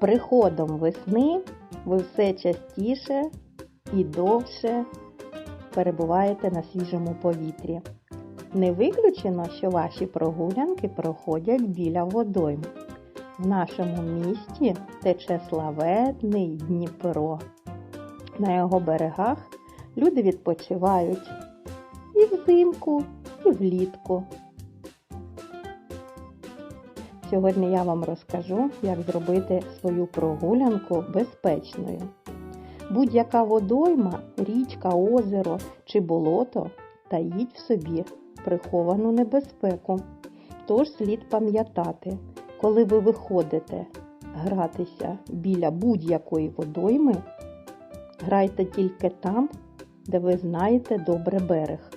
приходом весни ви все частіше і довше перебуваєте на свіжому повітрі. Не виключено, що ваші прогулянки проходять біля водойм. В нашому місті тече славетний Дніпро. На його берегах люди відпочивають і взимку, і влітку. Сьогодні я вам розкажу, як зробити свою прогулянку безпечною. Будь-яка водойма, річка, озеро чи болото таїть в собі приховану небезпеку. Тож слід пам'ятати, коли ви виходите гратися біля будь-якої водойми, грайте тільки там, де ви знаєте добре берег.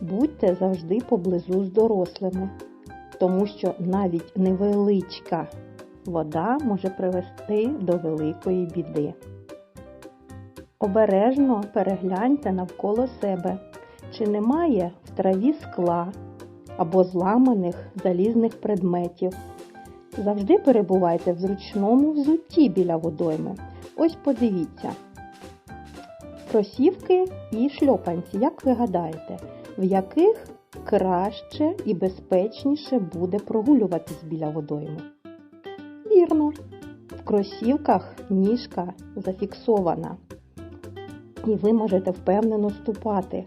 Будьте завжди поблизу з дорослими, тому що навіть невеличка вода може привести до великої біди. Обережно перегляньте навколо себе, чи немає в траві скла або зламаних залізних предметів. Завжди перебувайте в зручному взутті біля водойми. Ось подивіться. Кросівки і шльопанці, як ви гадаєте, в яких краще і безпечніше буде прогулюватись біля водойми? Вірно, в кросівках ніжка зафіксована, і ви можете впевнено ступати,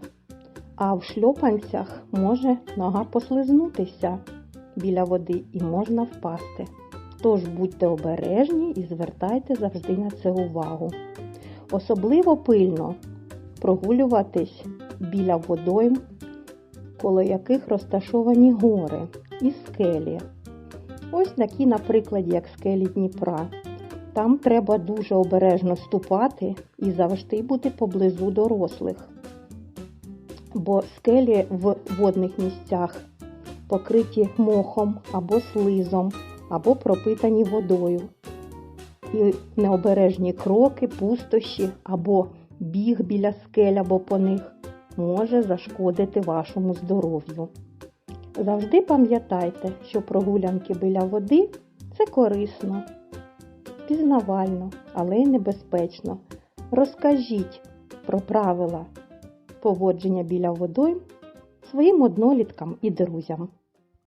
а в шльопанцях може нога послизнутися біля води і можна впасти. Тож будьте обережні і звертайте завжди на це увагу. Особливо пильно прогулюватись біля водойм, коло яких розташовані гори і скелі. Ось такі, на прикладі, як скелі Дніпра. Там треба дуже обережно ступати і завжди бути поблизу дорослих. Бо скелі в водних місцях покриті мохом або слизом, або пропитані водою. І необережні кроки, пустощі або біг біля скель або по них може зашкодити вашому здоров'ю. Завжди пам'ятайте, що прогулянки біля води це корисно, пізнавально, але й небезпечно. Розкажіть про правила поводження біля водойм своїм одноліткам і друзям.